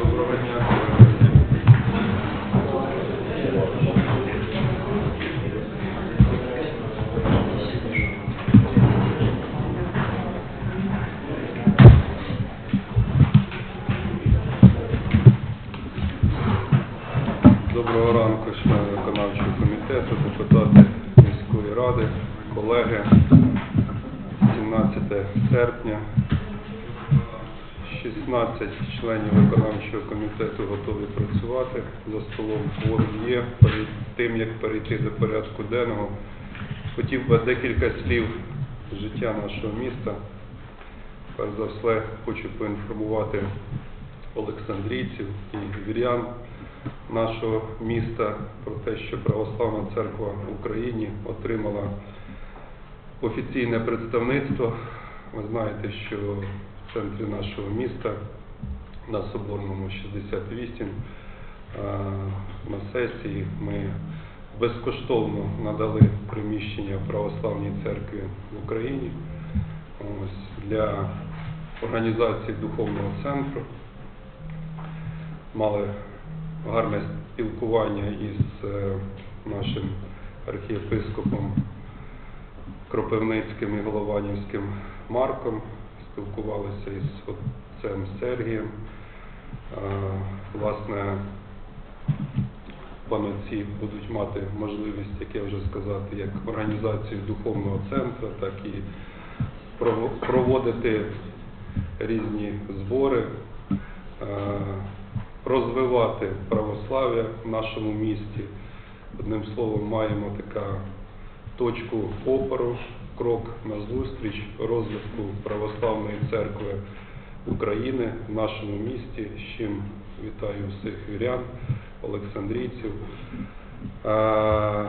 Доброго дня. Доброго ранку, члени виконавчого комітету, депутати міської ради, колеги. 17 серпня. 16 членів виконавчого комітету готові працювати. За столом кворум є. Перед тим, як перейти до порядку денного, хотів би декілька слів життя нашого міста. Перш за все, хочу поінформувати олександрійців і вірян нашого міста про те, що Православна Церква в Україні отримала офіційне представництво. Ви знаєте, що в центрі нашого міста на Соборному 68 е, на сесії ми безкоштовно надали приміщення Православній церкві в Україні ось, для організації духовного центру. Мали гарне спілкування із е, нашим архієпископом Кропивницьким і Голованівським Марком, спілкувалися із отцем Сергієм. Е, Власне, панотці будуть мати можливість, як я вже сказав, як організацію духовного центру, так і проводити різні збори, е, розвивати православ'я в нашому місті. Одним словом, маємо така точку опору, крок на зустріч розвитку православної церкви України в нашому місті. З чим вітаю всіх вірян, олександрійців. Е,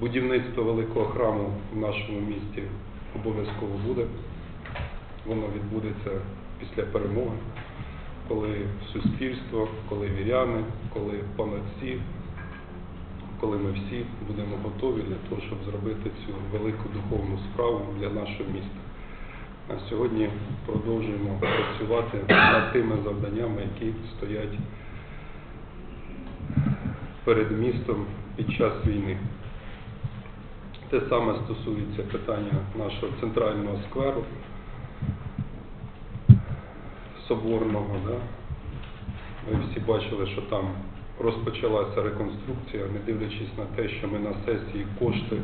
Будівництво великого храму в нашому місті обов'язково буде. Воно відбудеться після перемоги, коли суспільство, коли віряни, коли панотці, коли ми всі будемо готові для того, щоб зробити цю велику духовну справу для нашого міста. А сьогодні продовжуємо працювати над тими завданнями, які стоять перед містом під час війни. Те саме стосується питання нашого центрального скверу соборного. Да? Ви всі бачили, що там розпочалася реконструкція, не дивлячись на те, що ми на сесії кошти,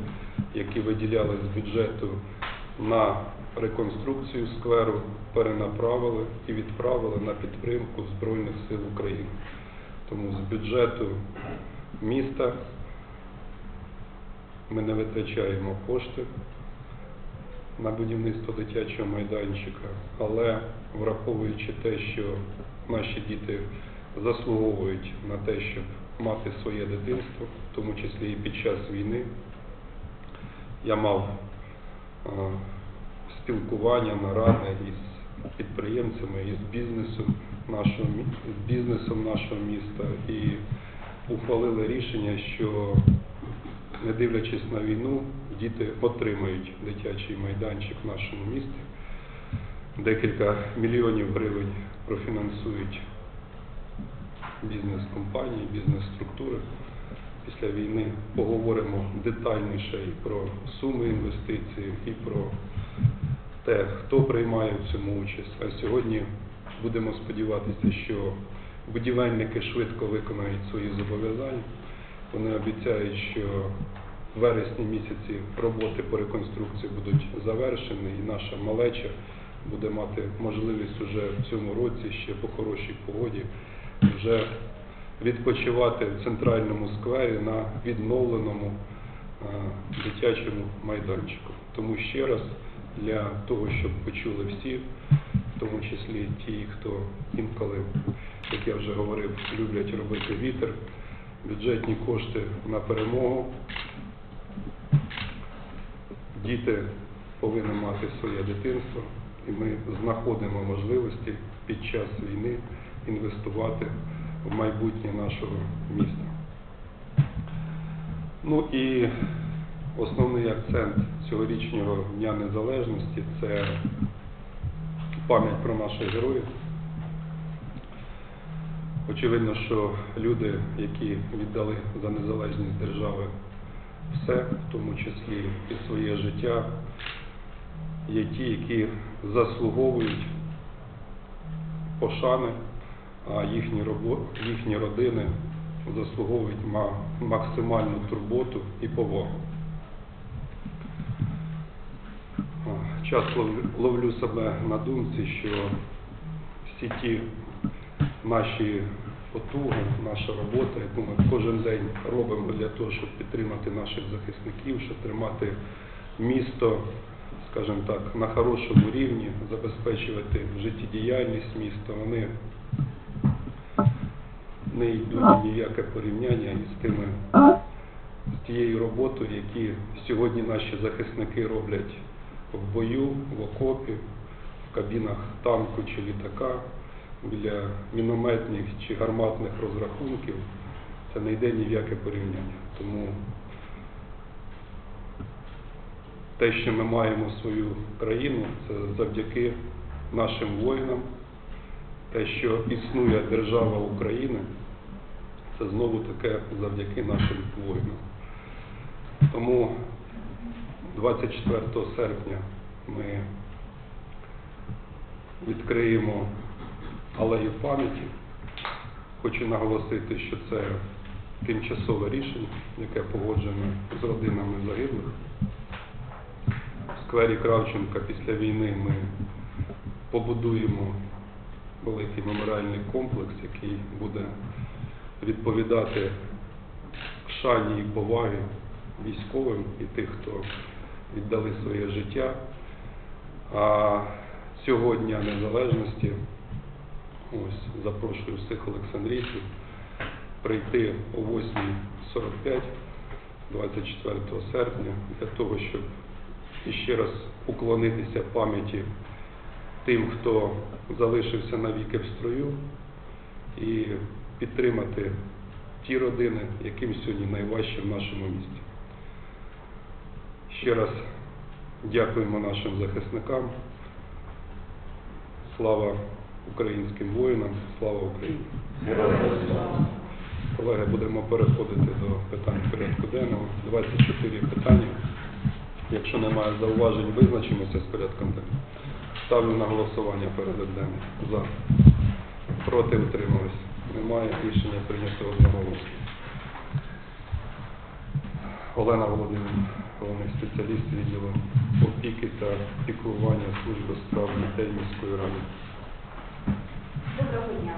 які виділяли з бюджету на реконструкцію скверу, перенаправили і відправили на підтримку Збройних сил України. Тому з бюджету міста ми не витрачаємо кошти на будівництво дитячого майданчика, але враховуючи те, що наші діти заслуговують на те, щоб мати своє дитинство, в тому числі і під час війни, я мав е, спілкування, наради із підприємцями, із бізнесом нашого з бізнесом нашого міста і ухвалили рішення, що не дивлячись на війну, діти отримають дитячий майданчик в нашому місті. Декілька мільйонів гривень профінансують бізнес-компанії, бізнес-структури. Після війни поговоримо детальніше і про суми інвестицій, і про те, хто приймає в цьому участь. А сьогодні будемо сподіватися, що будівельники швидко виконають свої зобов'язання. Вони обіцяють, що в вересні місяці роботи по реконструкції будуть завершені, і наша малеча буде мати можливість уже в цьому році ще по хорошій погоді вже відпочивати в центральному сквері на відновленому е, дитячому майданчику. Тому ще раз для того, щоб почули всі, в тому числі ті, хто інколи, як я вже говорив, люблять робити вітер, бюджетні кошти на перемогу. Діти повинні мати своє дитинство, і ми знаходимо можливості під час війни інвестувати в майбутнє нашого міста. Ну і основний акцент цьогорічнього Дня Незалежності це пам'ять про наших героїв. Очевидно, що люди, які віддали за незалежність держави все, в тому числі і своє життя, є ті, які заслуговують пошани, а їхні, робо- їхні родини заслуговують максимальну турботу і повагу. А, Часто ловлю себе на думці, що всі ті наші потуги, наша робота, яку ми кожен день робимо для того, щоб підтримати наших захисників, щоб тримати місто, скажімо так, на хорошому рівні, забезпечувати життєдіяльність міста, вони не йдуть ні в яке порівняння із тими з тією роботою, які сьогодні наші захисники роблять в бою, в окопі, в кабінах танку чи літака, біля мінометних чи гарматних розрахунків, це не йде ні в яке порівняння. Тому те, що ми маємо свою країну, це завдяки нашим воїнам. Те, що існує держава України, це знову таке завдяки нашим воїнам. Тому 24 серпня ми відкриємо алею пам'яті. Хочу наголосити, що це тимчасове рішення, яке погоджено з родинами загиблих. В сквері Кравченка після війни ми побудуємо великий меморіальний комплекс, який буде відповідати шані і поваги військовим і тих, хто віддали своє життя. А цього Дня Незалежності ось запрошую всіх олександрійців прийти о 8.45 24 серпня для того, щоб іще раз уклонитися пам'яті тим, хто залишився навіки в строю, і підтримати ті родини, яким сьогодні найважче в нашому місті. Ще раз дякуємо нашим захисникам. Слава українським воїнам, слава Україні! Колеги, будемо переходити до питань порядку денного. 24 питання. Якщо немає зауважень, визначимося з порядком денним. Ставлю на голосування порядок денний. За. Проти утримались. Немає рішення прийнято одноголосно. Олена Володимирівна, головний спеціаліст відділу опіки та піклування служби справ дітей міської ради. Доброго дня.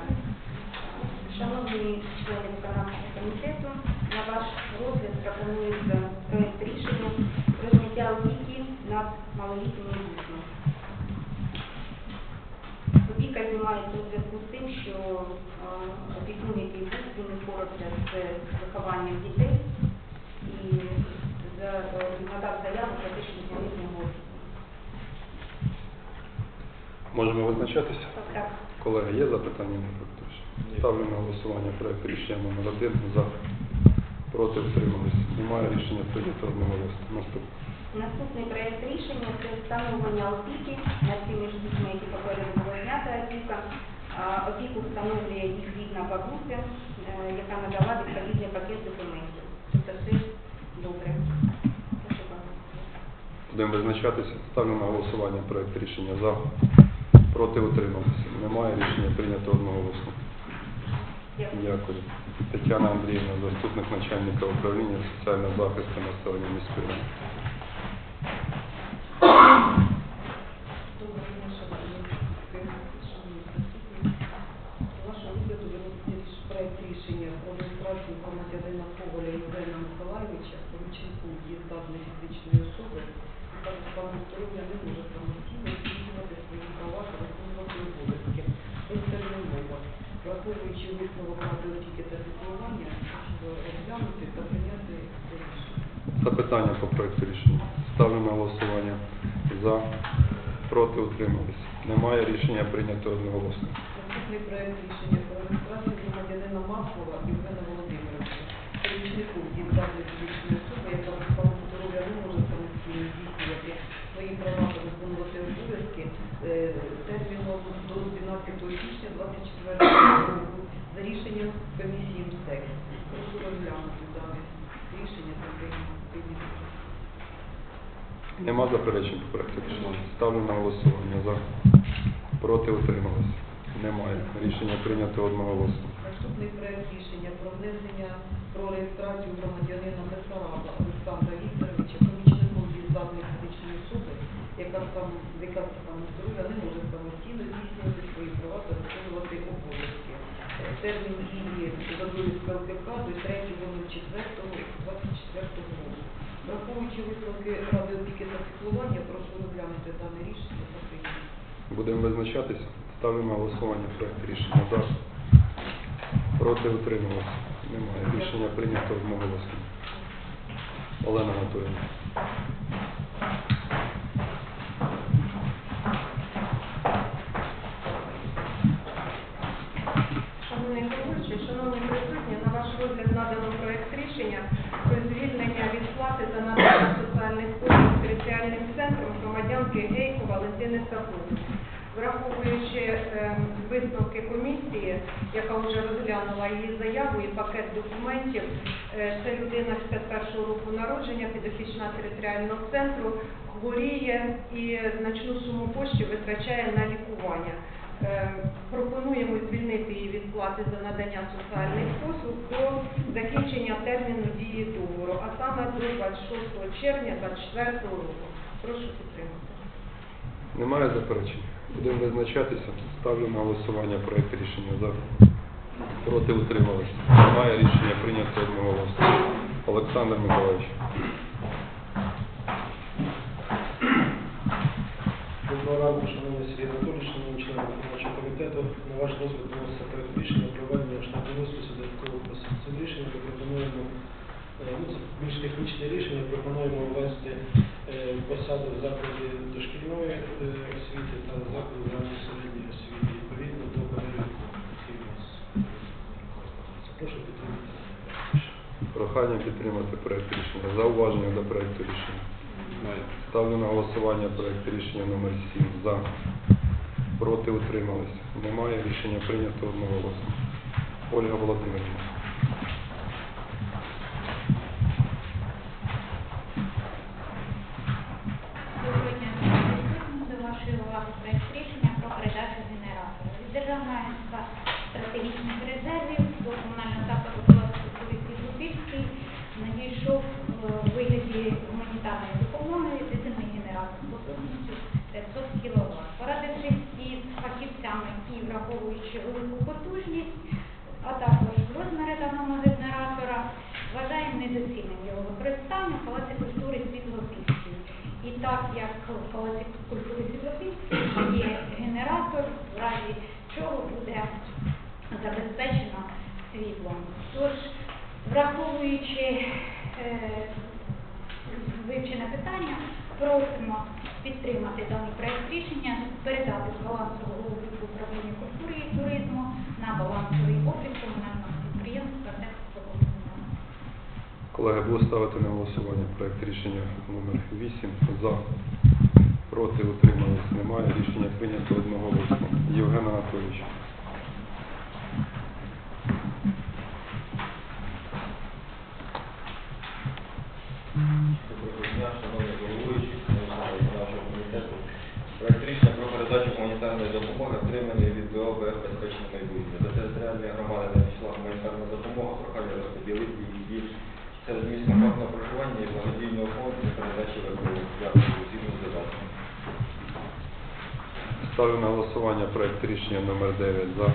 Шановні члени виконавчого комітету, на ваш розгляд пропонується проект рішення про зняття опіки над малолітніми дітьми. Опіка знімається у зв'язку з тим, що опікун, який був, він не впорався з вихованням дітей і надав заяву про опіку. Можемо визначатися? Так. Колеги, є запитання? Ставлю на голосування проект рішення номер один. За. Проти утримались. Немає рішення прийнято одноголосно. Наступне. Наступний проект рішення це встановлення опіки над тими ж дітьми, які попереду було знята опіка. Опіку встановлює їх рідна бабуся, е, яка надала відповідний пакет документів. Це все добре. Будемо визначатися. Ставлю на голосування проект рішення за. Проти утримались. Немає рішення прийнято одноголосно. Дякую. Дякую. Тетяна Андріївна, заступник начальника управління соціального захисту населення міської ради. Громадянина Коваля Євгена Миколаєвича Порученку дієздатної фізичної особи, це рішення. Запитання по проекту рішення. Ставлю на голосування. За. Проти утримались. Немає рішення прийнято одноголосно. Наступний проект рішення про реєстрацію громадянина Маркова Євгена Володимировича, помічнику дієздатної фізичної терміном до 12 січня 24 року за рішенням комісії МСЕК. Прошу розглянути дане рішення та прийняти. Нема заперечень по проекту рішення. Ставлю на голосування за. Проти утрималися. Немає. Рішення прийнято одноголосно. Наступний проект рішення про внесення про реєстрацію громадянина Бесараба Олександра Вікторовича помічником в'їздатної фізичної особи, яка сам яка за здоров'я не може самостійно здійснювати свої права та виконувати обов'язки. Термін дії додаю з ЛКК до 3.04.24 року. Враховуючи висновки Ради опіки та піклування, прошу розглянути дане рішення та прийняти. Будемо визначатися. Ставлю на голосування проект рішення за. Проти утрималися. Немає. Рішення прийнято одноголосно. Олена Анатолійовна. Шановний головуючий, шановні присутні, на ваш розгляд надано проект рішення про звільнення сплати за надання соціальних послуг територіальним центром громадянки Гейко Валентини Сапуни. Враховуючи е, висновки комісії, яка вже розглянула її заяву і пакет документів, це людина 61 року народження, підопічна територіального центру, хворіє і значну суму коштів витрачає на лікування. Е, Пропонуємо звільнити її від плати за надання соціальних послуг до закінчення терміну дії договору, а саме до 26 червня 2024 року. Прошу підтримати. Немає заперечень. Будемо визначатися. Ставлю на голосування проект рішення за. Проти утрималися. Немає рішення прийнято одноголосно. Олександр Миколаївич. Доброго ранку, шановний Сергій Анатолійович, шановні члени виконавчого комітету. На ваш розгляд вноситься проект рішення про введення розпису додаткового посади. Цим рішенням ми пропонуємо, е, ну, це більш технічне рішення, пропонуємо ввести е, посади в закладі дошкільної е, освіти та в закладі загальної середньої освіти відповідно до переліку фільму. Прошу підтримати. Прохання підтримати проект рішення. Зауваження до проекту рішення. Ставлю на голосування проект рішення номер 7 за. Проти утрималися. Немає рішення прийнято одноголосно. Ольга Володимирівна. Недоцільним його використання в Палаці культури Світлопільський. І так як в Палаці культури Світлопільський є генератор, в разі чого буде забезпечено світлом. Тож, враховуючи е, вивчене питання, просимо підтримати даний проект рішення, передати з балансового управління культури і туризму на балансовий облік комунального Колеги, буду ставити на голосування проект рішення номер 8 за. Проти утримались. Немає. Рішення прийнято одноголосно. Євген Анатолійович. Ставлю на голосування проект рішення номер 9 за.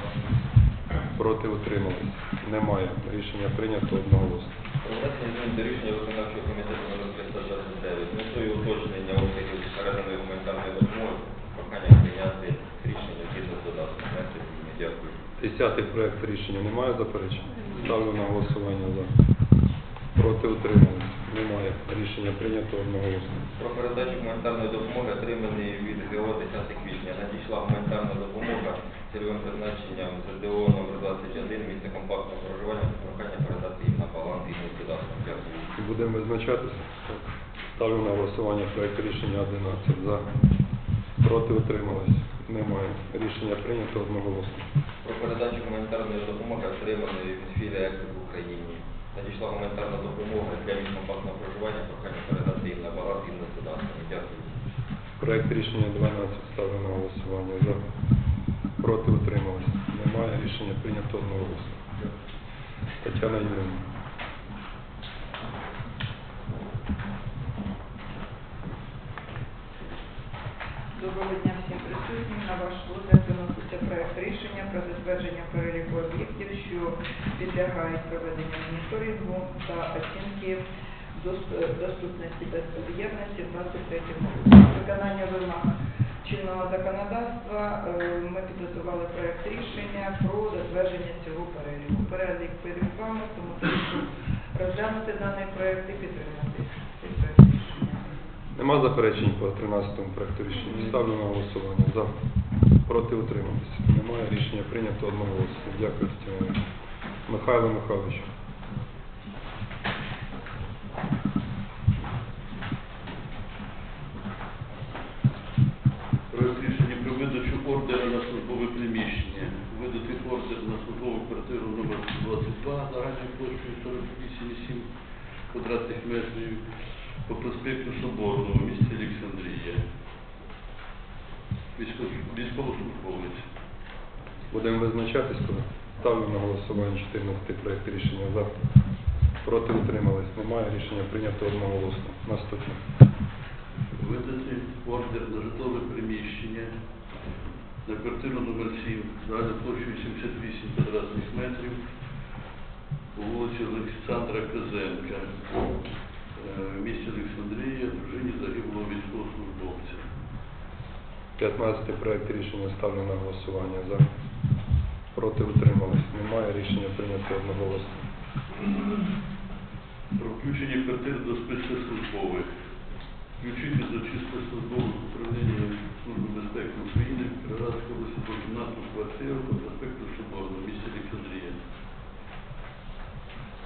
Проти утримались. Немає. Рішення прийнято одноголосно. Внесення змін до рішення виконавчого комітету номер 329 метою уточнення обсягів переданої гуманітарної допомоги. Прохання прийняти рішення згідно з додатком. Дякую. Десятий проект рішення немає заперечень? Ставлю на голосування за. Проти утримались. Немає. Рішення прийнято одноголосно. Про передачу гуманітарної допомоги, отриманої від ГО 10 квітня. Надійшла гуманітарна допомога цільовим призначенням ЗДО номер 21 місце компактного проживання. Прохання передати їм на баланс і додатком. Дякую. Будемо визначатися. Ставлю на голосування проект рішення 11 за. Проти утримались. Немає. Рішення прийнято одноголосно. Про передачу гуманітарної допомоги, отриманої від філії в Україні. Надійшла гуманітарна допомога для компактного проживання, прохання передати їм на баланс і на додатками. Дякую. Проект рішення 12 ставлю на голосування. За. Проти утримались. Немає. Рішення прийнято одноголосно. Тетяна Юрійовна. Доброго дня всім присутнім. На ваш розгляд виноситься проект рішення про затвердження переліку об'єктів, що підлягають проведенню моніторингу та оцінки доступності та безбар'єрності в 23 році. Виконання вимог чинного законодавства е, ми підготували проект рішення про затвердження цього переліку. Перелік перед вами, тому прошу розглянути даний проект і підтримати. Нема заперечень по 13 проекту рішення. Ставлю на голосування. За. Проти утримались. Немає. Рішення прийнято одноголосно. Дякую, Юрійовна. Михайло Михайлович. Рішення про видачу ордера на службове приміщення. Видати ордер на службову квартиру номер 22 загальною площею 48,7 квадратних метрів по проспекту Соборного в місті Олександрія. Військово- Військовослужбовець. Будемо визначатись, коли ставлю на голосування 14 проект рішення за. Проти утримались. Немає. Рішення прийнято одноголосно. Наступне. Видати ордер на житлове приміщення на квартиру номер 7 загальною площею 78 квадратних метрів по вулиці Олександра Казенка в місті Олександрія, дружині загиблого військовослужбовця. 15 проект рішення ставлю на голосування за. Проти утримались. Немає. Рішення прийнято одноголосно. Про включення квартир до списку службових. Включити до числа службових управління Служби безпеки України Кіровоградській області по кімнатну квартиру по проспекту Соборного місті Олександрія.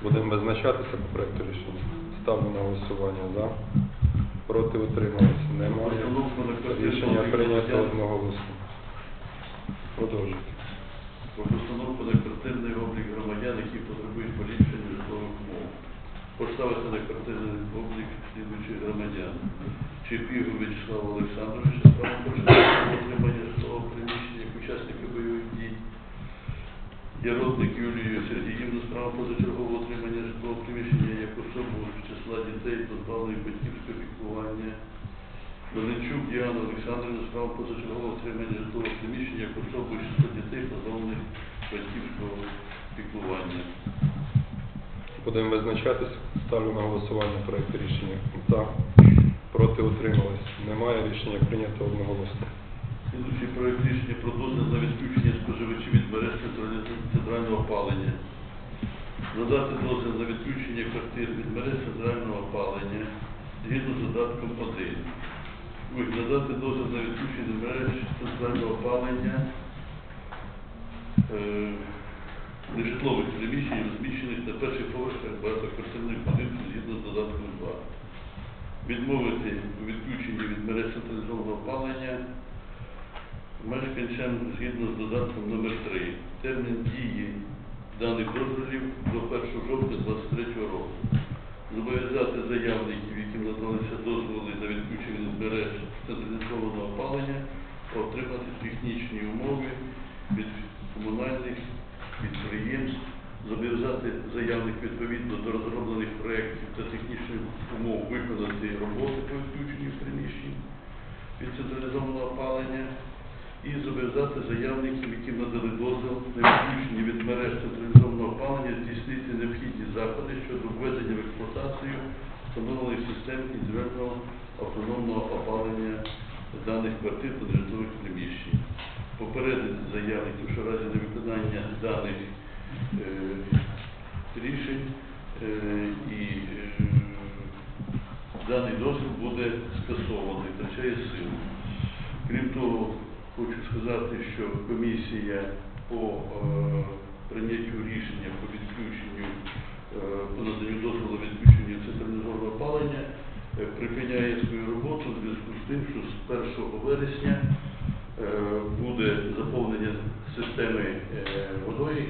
Будемо визначатися по проекту рішення. Ставлю на голосування за. Проти утримались. Немає. Рішення прийнято громадян. одноголосно. Продовжуйте. Про постановку на квартирний облік громадян, які потребують поліпшення житлових умов. Поставити на квартирний облік слідуючих громадян. Чепігу Вячеслава Олександровича, з правом початку отримання житлового приміщення як учасника бойових дій. Яродник Юлію Сергіївну з правом позачергового отримання житлового приміщення особу з числа дітей, позбавлених батьківського піклування. Мельничук Діана Олександрівна з правом позачергового отримання житлового приміщення як особу з числа дітей, позбавлених батьківського піклування. Будемо визначатись. Ставлю на голосування проект рішення. За. Проти утримались. Немає. Рішення прийнято одноголосно. Слідуючий проект рішення про дозвіл на відключення споживачів від мереж центрального опалення. Надати дозвіл на відключення квартир від мереж центрального опалення згідно з додатком 1. Ой, Надати дозвіл на відключення мереж центрального опалення е, нежитлових приміщень, розміщених на перших поверхах багатоквартирних будинків згідно з додатком 2 відмовити у відключенні від мереж централізованого опалення мешканцям згідно з додатком номер 3 Термін дії даних дозволів до 1 жовтня 2023 року. Зобов'язати заявників, яким надалися дозволи на відключення від мереж централізованого опалення, отримати технічні умови від комунальних підприємств, зобов'язати заявник відповідно до розроблених проєктів та технічних умов виконати роботи по відключенню приміщень від централізованого опалення і зобов'язати заявників, яким надали дозвіл на відключення від мереж централізованого опалення, здійснити необхідні заходи щодо введення в експлуатацію встановлених систем індивідуального автономного опалення даних квартир та житлових приміщень. Попередити заявників, що в разі невиконання даних е, рішень е, і е, даний дозвіл буде скасований, втрачає силу. Крім того, хочу сказати, що комісія по е, прийняттю рішення по відключенню, е, по наданню дозволу відключенню централізованого опалення е, припиняє свою роботу в зв'язку з тим, що з 1 вересня е, буде заповнення системи е,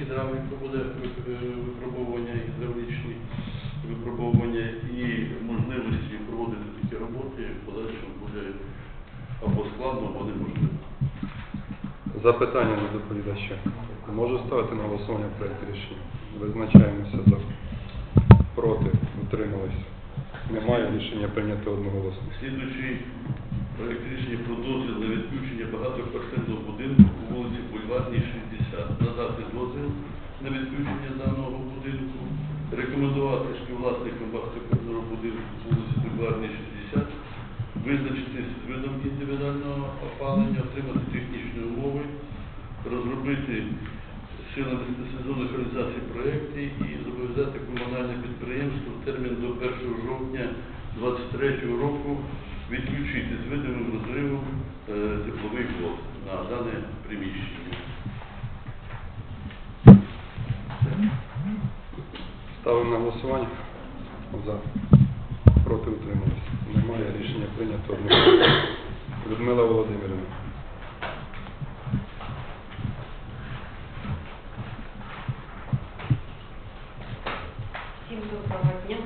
гідравліка буде випробовування, гідравлічні випробовування і можливості проводити такі роботи в подальшому буде або складно, або неможливо. Запитання до доповідача. Можу ставити на голосування проект рішення. Визначаємося за. Проти. Утримались. Немає рішення прийнято одноголосно. Слідуючий проект рішення про дозвіл на відключення багатоквартирного будинку по вулиці Бульварній, 60. Надати дозвіл на відключення даного будинку, рекомендувати співвласникам багатоквартирного будинку по вулиці Бульварній, 60, визначитись з видом індивідуального опалення, отримати технічні умови, розробити силами сезонних реалізацій проєктів і зобов'язати комунальне підприємство в термін до 1 жовтня 2023 року відключити з видимим розривом е, тепловий блок на дане приміщення. Ставимо на голосування. За. Проти утримались. Немає рішення прийнято. Людмила Володимирівна. Всім доброго дня.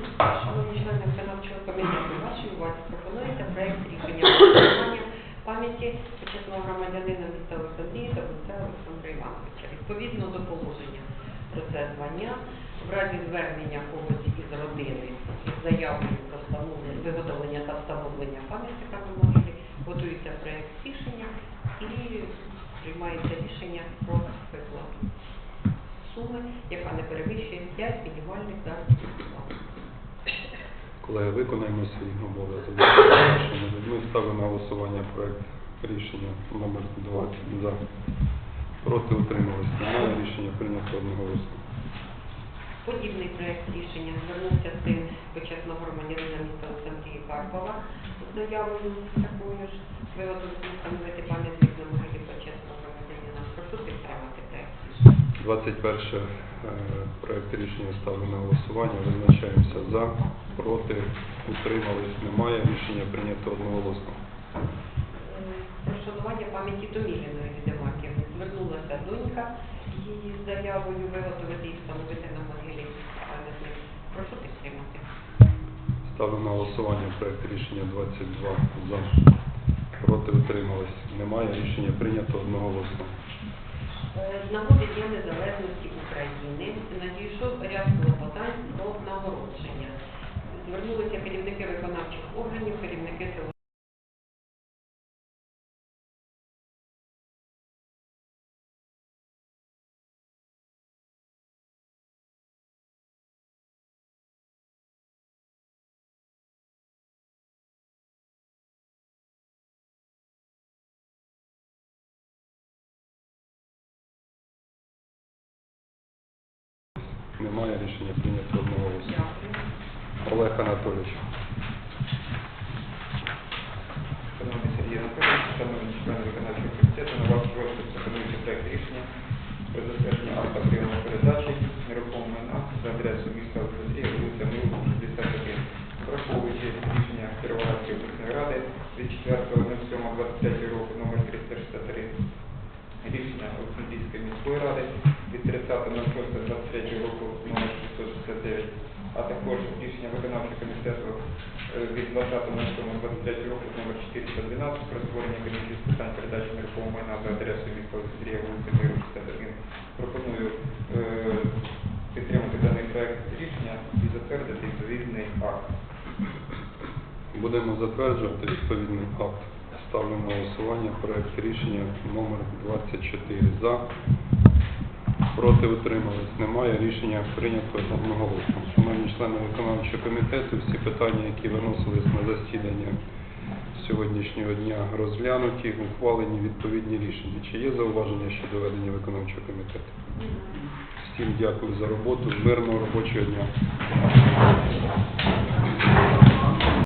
Шановні члени виконавчого комітету, вашій увазі пропонується проект рішення про пам'яті почесного громадянина міста Олександрії та Олександра Івановича. Відповідно до положення про це звання, в разі звернення когось із родини заявою про встановлення, виготовлення та встановлення пам'ятника на могилі, готується проект рішення і приймається рішення про виплату суми, яка не перевищує 5 мінімальних заробітних плат. Колеги, виконаємо свій обов'язок. Ми ставимо на голосування проект рішення номер 2 за. Проти утримались. Немає рішення прийнято одноголосно. Подібний проект рішення звернувся син почесного громадянина міста Олександрії Карпова з заявою такою ж виготовити і встановити пам'ятник на могилі почесного громадянина. Прошу підтримати проект рішення. 21 е, проект рішення ставлю на голосування. Визначаємося за, проти, утримались. Немає рішення прийнято одноголосно. Про шанування пам'яті Томіліної Відемаківни звернулася донька її заявою виготовити і встановити на могилі пам'ятник. Прошу підтримати. Ставлю на голосування проект рішення 22 за, проти, утримались. Немає рішення прийнято одноголосно. Е, З нагоди Дня Незалежності України надійшов ряд клопотань про нагородження. Звернулися керівники виконавчих органів, керівники Немає рішення прийнято одноголосно. Олег Анатолійович. Шановний Сергій Анатолійович, шановні члени виконавчого комітету, на ваш розгляд пропонується проект рішення про затвердження акта прийому передачі нерухомого майна за адресою міста Олександрія, вулиця Миру, 61. Враховуючи рішення Кіровоградської обласної ради від 4.07.23 року номер 363, рішення Олександрійської міської ради від 30.06.23 року номер 669, а також рішення виконавчого комітету е, від 20.07.23 року номер 412 про створення комісії з питань передачі нерухомого майна за адресою міста Олександрія, вулиця Миру, 61. Пропоную е, підтримати даний проект рішення і затвердити відповідний акт. Будемо затверджувати відповідний акт. Ставлю на голосування проект рішення номер 24 за. Проти утримались. Немає. Рішення прийнято одноголосно. Шановні члени виконавчого комітету, всі питання, які виносились на засідання сьогоднішнього дня, розглянуті, ухвалені відповідні рішення. Чи є зауваження щодо ведення виконавчого комітету? Всім дякую за роботу. Мирного робочого дня.